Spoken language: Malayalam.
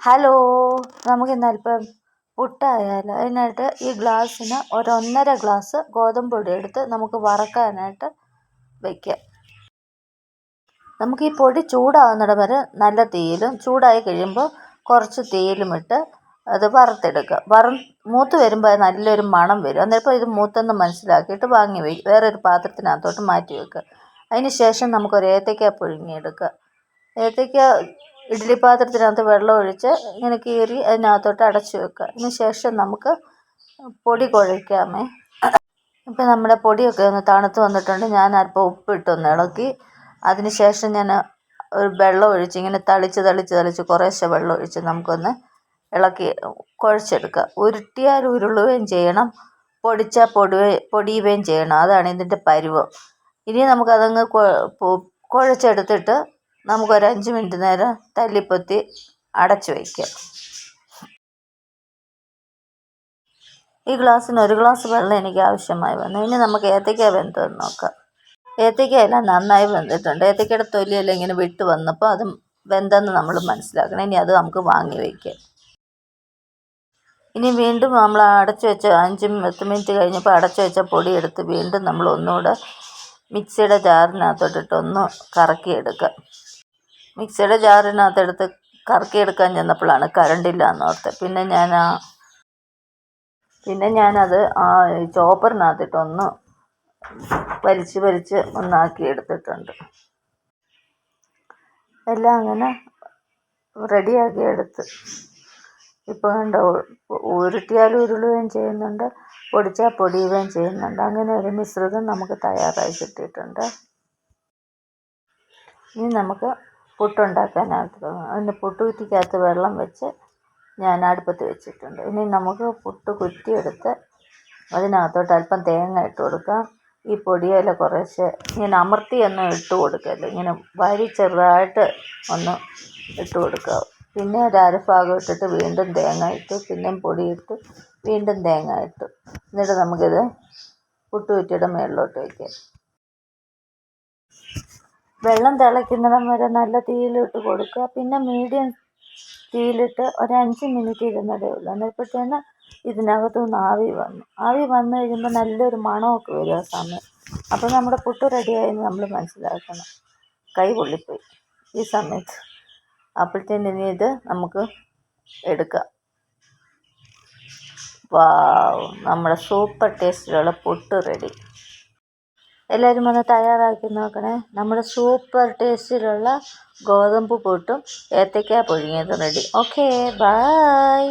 ഹലോ നമുക്ക് ഇന്ന് അല്പം പുട്ടായാലോ. അതിനായിട്ട് ഈ ഗ്ലാസ്സിന് ഒരു ഒന്നര ഗ്ലാസ് ഗോതമ്പ് പൊടി എടുത്ത് നമുക്ക് വറക്കാനായിട്ട് വയ്ക്കാം നമുക്ക് ഈ പൊടി ചൂടാവുന്നിടം വരെ നല്ല തീയിലും ചൂടായി കഴിയുമ്പോൾ കുറച്ച് തീയിലും ഇട്ട് അത് വറുത്തെടുക്കുക. വറ മൂത്ത് വരുമ്പോൾ നല്ലൊരു മണം വരും. അന്നേരപ്പോൾ ഇത് മൂത്തെന്ന് മനസ്സിലാക്കിയിട്ട് വാങ്ങി വയ്ക്കും വേറൊരു പാത്രത്തിനകത്തോട്ട് മാറ്റി വെക്കുക. അതിന് ശേഷം നമുക്കൊരു ഏത്തയ്ക്ക പുഴുങ്ങിയെടുക്കുക. ഏത്തയ്ക്ക ഇഡ്ഡലി പാത്രത്തിനകത്ത് വെള്ളം ഒഴിച്ച് ഇങ്ങനെ കീറി അതിനകത്തോട്ട് അടച്ചു വെക്കുക. അതിന് ശേഷം നമുക്ക് പൊടി കുഴയ്ക്കാമേ. ഇപ്പം നമ്മുടെ പൊടിയൊക്കെ ഒന്ന് തണുത്ത് വന്നിട്ടുണ്ട്. ഞാൻ അല്പം ഉപ്പിട്ടൊന്ന് ഇളക്കി. അതിന് ശേഷം ഞാൻ ഒരു വെള്ളം ഒഴിച്ച് ഇങ്ങനെ തളിച്ച് തളിച്ച് തളിച്ച് കുറേശ്ശെ വെള്ളം ഒഴിച്ച് നമുക്കൊന്ന് ഇളക്കി കുഴച്ചെടുക്കുക. ഉരുട്ടിയാൽ ഉരുളുകയും ചെയ്യണം. പൊടിച്ചാൽ പൊടി പൊടിയുകയും ചെയ്യണം. അതാണ് ഇതിന്റെ പരുവം. ഇനി നമുക്കതങ്ങ് കുഴച്ചെടുത്തിട്ട് നമുക്കൊരു അഞ്ച് മിനിറ്റ് നേരം തല്ലിപ്പൊത്തി അടച്ചു വയ്ക്കാം. ഈ ഗ്ലാസ്സിന് ഒരു ഗ്ലാസ് വെള്ളം എനിക്ക് ആവശ്യമായി വന്നു. ഇനി നമുക്ക് ഏത്തയ്ക്ക വെന്തതെന്ന് നോക്കാം. ഏത്തയ്ക്കയെല്ലാം നന്നായി വെന്തിട്ടുണ്ട്. ഏത്തയ്ക്കയുടെ തൊലിയെല്ലാം ഇങ്ങനെ വിട്ട് വന്നപ്പോൾ അത് വെന്തെന്ന് നമ്മൾ മനസ്സിലാക്കണം. ഇനി അത് നമുക്ക് വാങ്ങി വയ്ക്കാം. ഇനി വീണ്ടും നമ്മൾ അടച്ചു വെച്ച അഞ്ച് പത്ത് മിനിറ്റ് കഴിഞ്ഞപ്പോൾ അടച്ചു വെച്ച പൊടി എടുത്ത് വീണ്ടും നമ്മൾ ഒന്നുകൂടെ മിക്സിയുടെ ജാറിനകത്തോട്ടിട്ട് ഒന്ന് മിക്സിയുടെ ജാറിനകത്തെടുത്ത് കറക്കിയെടുക്കാൻ ചെന്നപ്പോഴാണ് കറണ്ടില്ല എന്നോർത്ത് പിന്നെ ഞാൻ ആ പിന്നെ ഞാനത് ആ ചോപ്പറിനകത്തിട്ടൊന്ന് വലിച്ച് വലിച്ച് ഒന്നാക്കി എടുത്തിട്ടുണ്ട് എല്ലാം അങ്ങനെ റെഡിയാക്കി എടുത്ത് ഇപ്പോൾ കണ്ടോ ഉരുട്ടിയാൽ ഉരുളുകയും ചെയ്യുന്നുണ്ട് പൊടിച്ചാൽ പൊടിയുകയും ചെയ്യുന്നുണ്ട്. അങ്ങനെ ഒരു മിശ്രിതം നമുക്ക് തയ്യാറായി കിട്ടിയിട്ടുണ്ട്. ഇനി നമുക്ക് പുട്ടുണ്ടാക്കാനായിട്ട് പുട്ട് പുട്ടുകുറ്റിക്കകത്ത് വെള്ളം വെച്ച് ഞാൻ അടുപ്പത്ത് വെച്ചിട്ടുണ്ട്. ഇനി നമുക്ക് പുട്ട് കുറ്റിയെടുത്ത് അതിനകത്തോട്ട് അല്പം തേങ്ങ ഇട്ട് കൊടുക്കാം. ഈ പൊടിയില കുറേശ്ശെ ഇങ്ങനെ അമർത്തിയൊന്നും ഇട്ട് കൊടുക്കരുത്. ഇങ്ങനെ വരി ചെറുതായിട്ട് ഒന്ന് ഇട്ട് കൊടുക്കുക. പിന്നെ ഒരു അരഭാഗം ഇട്ടിട്ട് വീണ്ടും തേങ്ങ ഇട്ട് പിന്നെയും പൊടിയിട്ട് വീണ്ടും തേങ്ങ ഇട്ട്. എന്നിട്ട് നമുക്കിത് പുട്ടുകുറ്റിയുടെ മുകളിലോട്ട് വയ്ക്കാം. വെള്ളം തിളയ്ക്കുന്നിടം വരെ നല്ല തീയിലിട്ട് കൊടുക്കുക. പിന്നെ മീഡിയം തീയിലിട്ട് ഒരു അഞ്ച് മിനിറ്റ് ഇരുന്നതേ ഉള്ളൂ. അന്നേരപ്പോഴത്തേന് ഇതിനകത്തു നിന്ന് ആവി വന്നു. ആവി വന്നു കഴിയുമ്പോൾ നല്ലൊരു മണമൊക്കെ വരും ആ സമയം. അപ്പോൾ നമ്മുടെ പുട്ട് റെഡിയായെന്ന് നമ്മൾ മനസ്സിലാക്കണം. കൈ പൊള്ളിപ്പോയി ഈ സമയത്ത്. അപ്പോഴത്തേന് ഇനി ഇത് നമുക്ക് എടുക്കാം. വാ നമ്മുടെ സൂപ്പർ ടേസ്റ്റിലുള്ള പുട്ട് റെഡി എല്ലാവരും ഒന്ന് തയ്യാറാക്കി നോക്കണേ. നമ്മുടെ സൂപ്പർ ടേസ്റ്റിലുള്ള ഗോതമ്പ് പുട്ടും ഏത്തയ്ക്ക പുഴുങ്ങിയതും റെഡി ഓക്കേ ബായ്